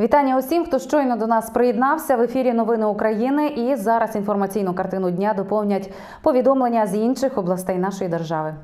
Вітання усім, хто щойно до нас приєднався в ефірі Новини України. І зараз інформаційну картину дня доповнять повідомлення з інших областей нашої держави.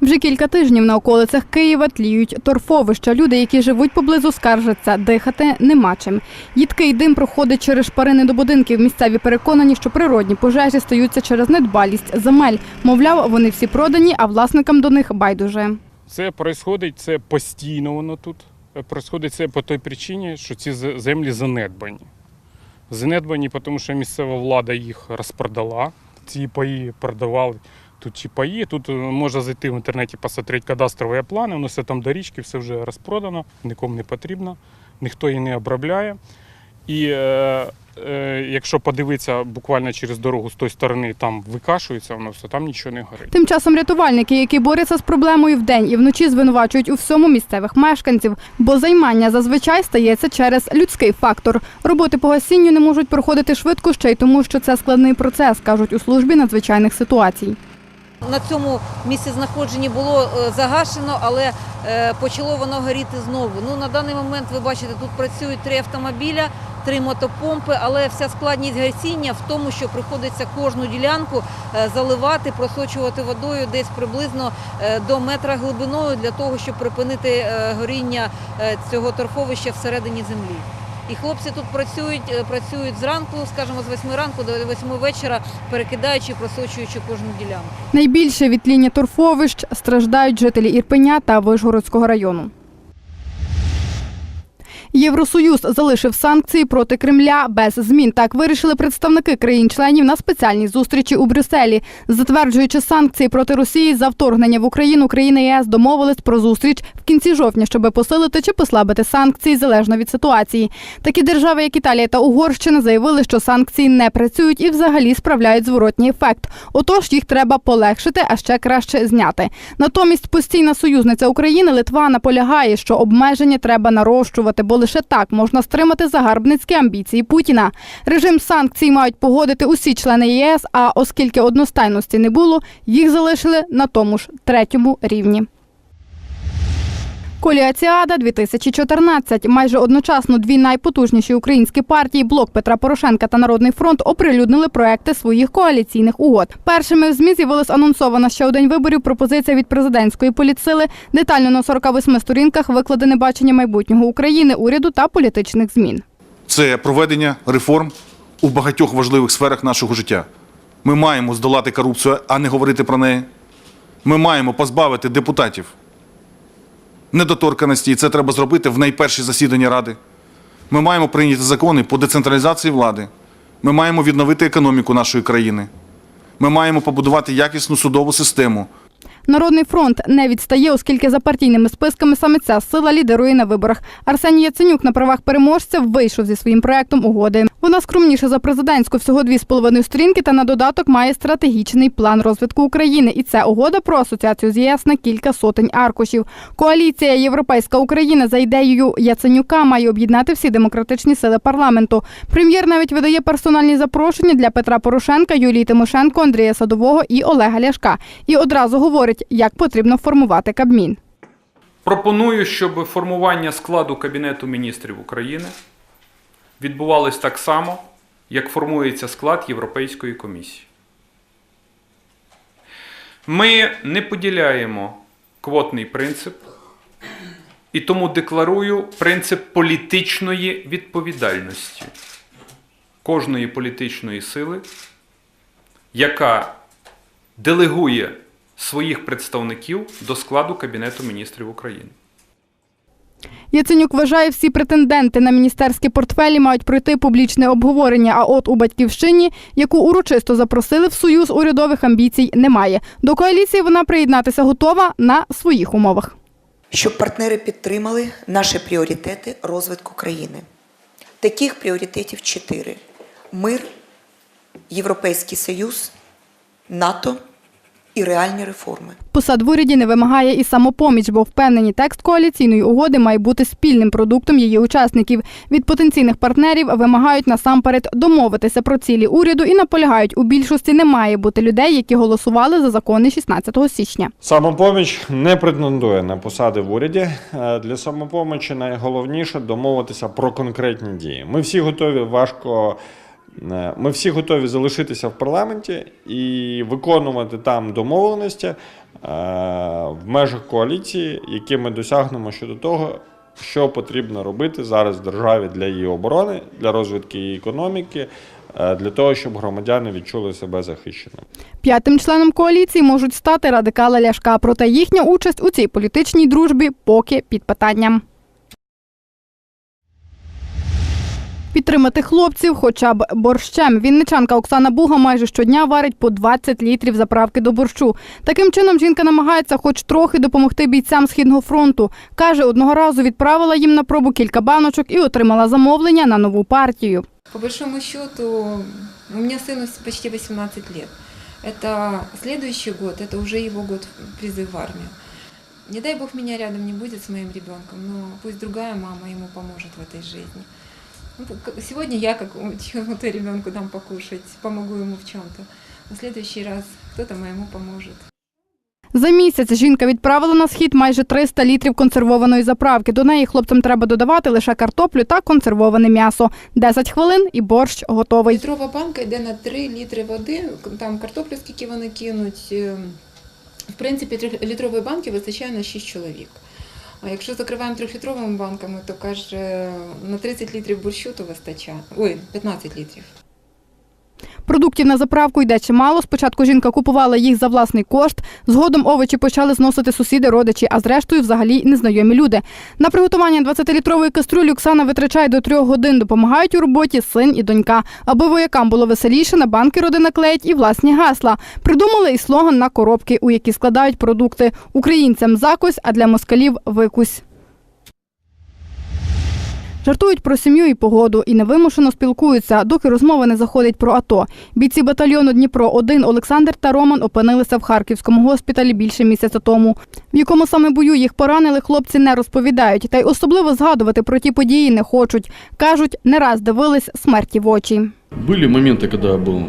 Вже кілька тижнів на околицях Києва тліють торфовища. Люди, які живуть поблизу, скаржаться, дихати нема чим. Їдкий дим проходить через шпарини до будинків. Місцеві переконані, що природні пожежі стаються через недбалість земель. Мовляв, вони всі продані, а власникам до них байдуже. Це происходить, це постійно воно тут. Е, Происходить це по той причині, що ці землі занедбані. Занедбані, тому що місцева влада їх розпродала. Ці паї продавали. Тут ці паї, тут е, можна зайти в інтернеті, посмотрети кадастрові плани, воно все там до річки, все вже розпродано, нікому не потрібно, ніхто її не обробляє. І е, якщо подивитися буквально через дорогу з тої сторони, там викашується воно все, там нічого не горить. Тим часом рятувальники, які борються з проблемою вдень і вночі, звинувачують у всьому місцевих мешканців, бо займання зазвичай стається через людський фактор. Роботи по гасінню не можуть проходити швидко ще й тому, що це складний процес, кажуть у службі надзвичайних ситуацій. На цьому місці знаходження було е, загашено, але е, почало воно горіти знову. Ну на даний момент ви бачите, тут працюють три автомобіля, три мотопомпи, але вся складність гасіння в тому, що приходиться кожну ділянку е, заливати, просочувати водою десь приблизно до метра глибиною для того, щоб припинити горіння цього торфовища всередині землі. І хлопці тут працюють, е, працюють зранку, скажімо, з 8 ранку до 8 вечора, перекидаючи, просочуючи кожну ділянку. Найбільше від тління торфовищ страждають жителі Ірпеня та Вишгородського району. Євросоюз залишив санкції проти Кремля без змін. Так вирішили представники країн-членів на спеціальній зустрічі у Брюсселі. Затверджуючи санкції проти Росії за вторгнення в Україну, країни ЄС домовились про зустріч в кінці жовтня, щоб посилити чи послабити санкції залежно від ситуації. Такі держави, як Італія та Угорщина, заявили, що санкції не працюють і взагалі справляють зворотній ефект. Отож, їх треба полегшити, а ще краще зняти. Натомість постійна союзниця України Литва наполягає, що обмеження треба нарощувати, бо лише так можна стримати загарбницькі амбіції Путіна. Режим санкцій мають погодити усі члени ЄС. А оскільки одностайності не було, їх залишили на тому ж третьому рівні. Коліаціада 2014 майже одночасно дві найпотужніші українські партії блок Петра Порошенка та Народний фронт оприлюднили проекти своїх коаліційних угод. Першими в змі з'явилась анонсована ще у день виборів пропозиція від президентської політсили. Детально на 48 сторінках викладене бачення майбутнього України, уряду та політичних змін. це проведення реформ у багатьох важливих сферах нашого життя. Ми маємо здолати корупцію, а не говорити про неї. Ми маємо позбавити депутатів недоторканості, і це треба зробити в найперші засідання Ради. Ми маємо прийняти закони по децентралізації влади. Ми маємо відновити економіку нашої країни. Ми маємо побудувати якісну судову систему, Народний фронт не відстає, оскільки за партійними списками саме ця сила лідирує на виборах. Арсеній Яценюк на правах переможця вийшов зі своїм проектом угоди. Вона скромніша за президентську, всього дві з половиною сторінки, та на додаток має стратегічний план розвитку України. І це угода про асоціацію з ЄС на кілька сотень аркушів. Коаліція Європейська Україна за ідеєю Яценюка має об'єднати всі демократичні сили парламенту. Прем'єр навіть видає персональні запрошення для Петра Порошенка, Юлії Тимошенко, Андрія Садового і Олега Ляшка. І одразу говорить, як потрібно формувати Кабмін. Пропоную, щоб формування складу Кабінету міністрів України відбувалось так само, як формується склад Європейської комісії. Ми не поділяємо квотний принцип, і тому декларую принцип політичної відповідальності кожної політичної сили, яка делегує своїх представників до складу Кабінету міністрів України. Яценюк вважає, всі претенденти на міністерські портфелі мають пройти публічне обговорення. А от у батьківщині, яку урочисто запросили в союз урядових амбіцій, немає. До коаліції вона приєднатися готова на своїх умовах. щоб партнери підтримали наші пріоритети розвитку країни. Таких пріоритетів чотири: мир, Європейський Союз, НАТО і реальні реформи. Посад в уряді не вимагає і самопоміч, бо впевнені текст коаліційної угоди має бути спільним продуктом її учасників. Від потенційних партнерів вимагають насамперед домовитися про цілі уряду і наполягають, у більшості не має бути людей, які голосували за закони 16 січня. Самопоміч не претендує на посади в уряді. Е, Для самопомочі найголовніше домовитися про конкретні дії. Ми всі готові важко. Е, Ми всі готові залишитися в парламенті і виконувати там домовленості е, в межах коаліції, які ми досягнемо щодо того, що потрібно робити зараз державі для її оборони, для розвитку її економіки, е, для того, щоб громадяни відчули себе захищеними. П'ятим членом коаліції можуть стати радикали Ляшка, проте їхня участь у цій політичній дружбі поки під питанням. Підтримати хлопців хоча б борщем. Вінничанка Оксана Буга майже щодня варить по 20 літрів заправки до борщу. Таким чином жінка намагається хоч трохи допомогти бійцям Східного фронту. Каже, одного разу відправила їм на пробу кілька баночок і отримала замовлення на нову партію. По большому счету, у меня сыну почти 18 лет. Это следующий год, это уже его год призыв в армию. Не дай бог меня рядом не будет с моим ребенком, но пусть другая мама ему поможет в этой жизни. Ну, Сегодня я как чему-то ребенку дам покушать, помогу ему в чем-то. В следующий раз кто-то моему поможет. За місяць жінка відправила на схід майже 300 літрів консервованої заправки. До неї хлопцям треба додавати лише картоплю та консервоване м'ясо. 10 хвилин і борщ готовий. Літрова банка йде на 3 літри води, там картоплю скільки вони кинуть. Е, В принципі, 3 літрової банки вистачає на 6 чоловік. А якщо закриваємо трьохлітровими банками, то каже, на 30 літрів борщу то вистачає. Ой, 15 літрів. Продуктів на заправку йде чимало. Спочатку жінка купувала їх за власний кошт. Згодом овочі почали зносити сусіди, родичі, а зрештою взагалі незнайомі люди. На приготування 20-літрової каструлі Оксана витрачає до трьох годин. Допомагають у роботі син і донька. Аби воякам було веселіше, на банки родина клеїть і власні гасла. Придумали і слоган на коробки, у які складають продукти. Українцям закусь, а для москалів викусь. Жартують про сім'ю і погоду і невимушено спілкуються, доки розмова не заходить про АТО. Бійці батальйону Дніпро 1 Олександр та Роман опинилися в харківському госпіталі більше місяця тому. В якому саме бою їх поранили, хлопці не розповідають, та й особливо згадувати про ті події не хочуть. кажуть, не раз дивились смерті в очі. Были моменты, когда был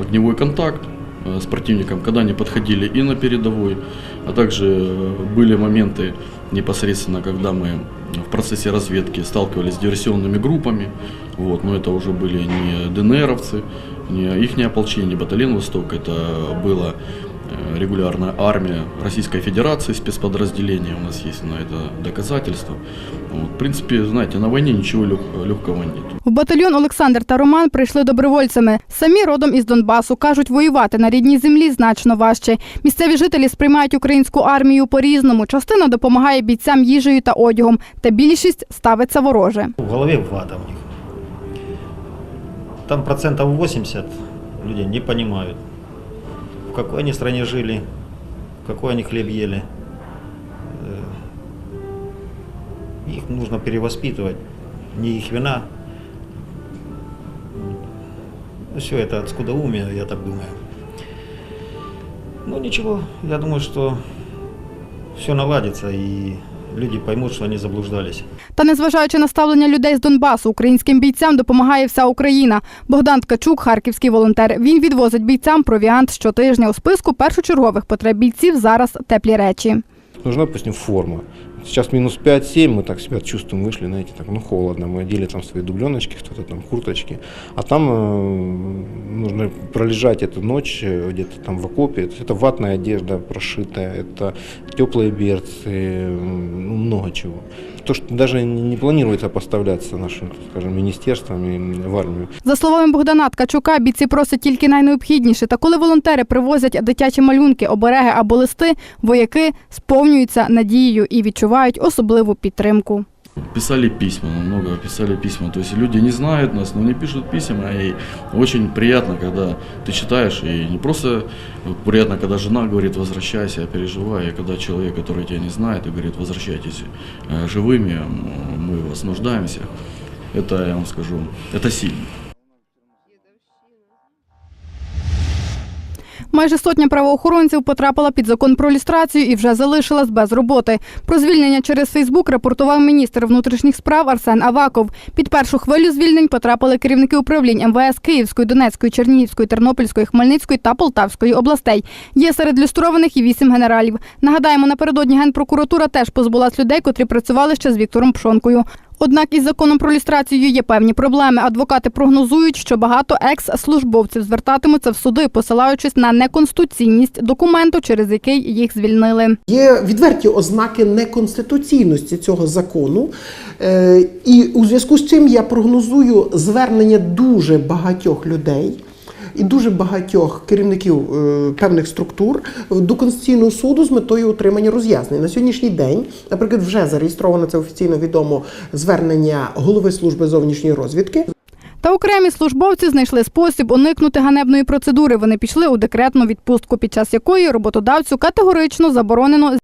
огневой контакт э, С противником, когда они подходили и на передовой, а также э, были моменты непосредственно, когда мы в процессе разведки сталкивались с диверсионными группами. Вот, но это уже были не ДНРовцы, не их ополчение, не батальон Восток, это была э, регулярная армия Российской Федерации, спецподразделения, у нас есть на это доказательства. Вот, в принципе, знаете, на войне ничего лег- легкого нет. В батальйон Олександр та Роман прийшли добровольцями. Самі родом із Донбасу кажуть, воювати на рідній землі значно важче. Місцеві жителі сприймають українську армію по-різному. Частина допомагає бійцям їжею та одягом, та більшість ставиться вороже. В голове вата у них. Там процентов 80 людей не понимают, в какой они стране жили, какой они хлеб ели. Э, Их нужно перевоспитывать, не их вина. Ну, все это от скудоумия, я так думаю. Ну ничего, я думаю, что все наладится и люди поймуть, що вони заблуждались. Та незважаючи на ставлення людей з Донбасу, українським бійцям допомагає вся Україна. Богдан Ткачук, харківський волонтер. Він відвозить бійцям провіант щотижня. У списку першочергових потреб бійців зараз теплі речі. нужна, допустим, форма. Сейчас минус 5-7, мы так себя чувствуем, вышли, знаете, так, ну, холодно. Мы одели там свои дубленочки, кто-то там курточки. А там э, нужно пролежать эту ночь э, где-то там в окопе. То есть Это ватная одежда прошитая, это теплые берцы, м, ну, много чего. То, что даже не не планируется поставляться нашим, так скажем, министерством и в армию. За словами Богдана Ткачука, бійці просять тільки найнеобхідніше. Та коли волонтери привозять дитячі малюнки, обереги або листи, вояки сповнюються надією і відчувають особливу підтримку. Писали письма, много писали письма. То есть люди не знают нас, но они пишут письма. И очень приятно, когда ты читаешь. И не просто приятно, когда жена говорит, возвращайся, я переживаю. И когда человек, который тебя не знает, и говорит, возвращайтесь э, живыми, м, мы в вас нуждаемся. Это, я вам скажу, это сильно. Майже сотня правоохоронців потрапила під закон про люстрацію і вже залишилась без роботи. Про звільнення через Фейсбук рапортував міністр внутрішніх справ Арсен Аваков. Під першу хвилю звільнень потрапили керівники управлінь МВС Київської, Донецької, Чернігівської, Тернопільської, Хмельницької та Полтавської областей. Є серед люстрованих і вісім генералів. Нагадаємо, напередодні генпрокуратура теж позбулась людей, котрі працювали ще з Віктором Пшонкою. Однак із законом про люстрацію є певні проблеми. Адвокати прогнозують, що багато екс-службовців звертатимуться в суди, посилаючись на неконституційність документу, через який їх звільнили. Є відверті ознаки неконституційності цього закону, Е, і у зв'язку з чим я прогнозую звернення дуже багатьох людей. І дуже багатьох керівників е, певних структур до Конституційного суду з метою отримання роз'яснень. На сьогоднішній день, наприклад, вже зареєстровано це офіційно відомо звернення голови служби зовнішньої розвідки. Та окремі службовці знайшли спосіб уникнути ганебної процедури. Вони пішли у декретну відпустку, під час якої роботодавцю категорично заборонено